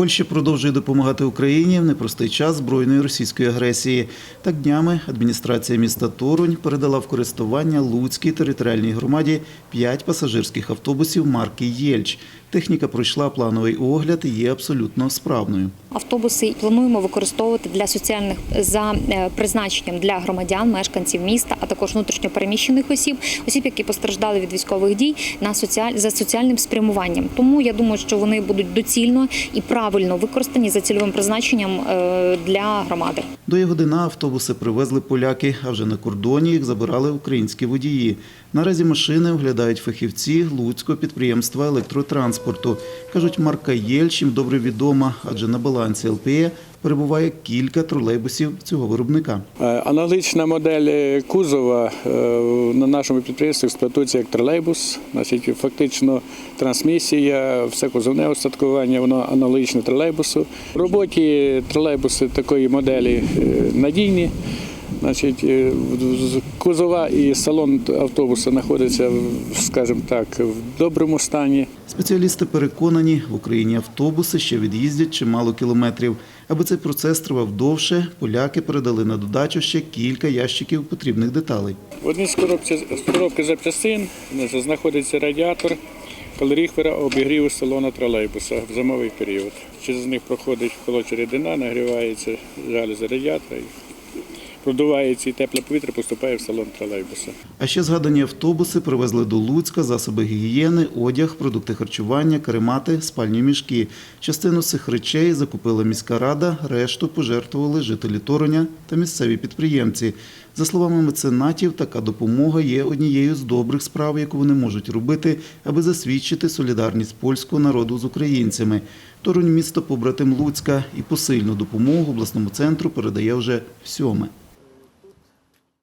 Польща продовжує допомагати Україні в непростий час збройної російської агресії. Так днями адміністрація міста Торонь передала в користування Луцькій територіальній громаді п'ять пасажирських автобусів марки Єльч. Техніка пройшла плановий огляд і є абсолютно справною. Автобуси плануємо використовувати для соціальних за е, призначенням для громадян, мешканців міста, а також внутрішньопереміщених осіб, осіб, які постраждали від військових дій на соціаль за соціальним спрямуванням. Тому я думаю, що вони будуть доцільно і правильно використані за цільовим призначенням е, для громади. До Ягодина автобуси привезли поляки, а вже на кордоні їх забирали українські водії. Наразі машини оглядають фахівці Луцького підприємства електротранспорту. Кажуть, марка Єльч їм добре відома, адже на балансі ЛПЕ перебуває кілька тролейбусів цього виробника. Е, Аналогічна модель кузова е, на нашому підприємстві експлуатується як тролейбус. Значить, фактично трансмісія, все кузовне остаткування, воно аналогічне тролейбусу. Роботі тролейбуси такої моделі е, надійні. Значить, е, кузова і салон автобуса знаходяться, скажімо так, в доброму стані. Спеціалісти переконані, в Україні автобуси ще від'їздять чимало кілометрів. Аби цей процес тривав довше, поляки передали на додачу ще кілька ящиків потрібних деталей. В одній з коробки запчастин знаходиться радіатор калоріфера обігріву салона тролейбуса в зимовий період. Через них проходить холодна рідина, нагрівається жалюзі радіатора, продувається і тепле повітря поступає в салон тролейбуса. А ще згадані автобуси привезли до Луцька засоби гігієни, одяг, продукти харчування, каремати, спальні мішки. Частину цих речей закупила міська рада, решту пожертвували жителі Тороня та місцеві підприємці. За словами меценатів, така допомога є однією з добрих справ, яку вони можуть робити, аби засвідчити солідарність польського народу з українцями. Торонь місто побратим Луцька і посильну допомогу обласному центру передає вже всьоме.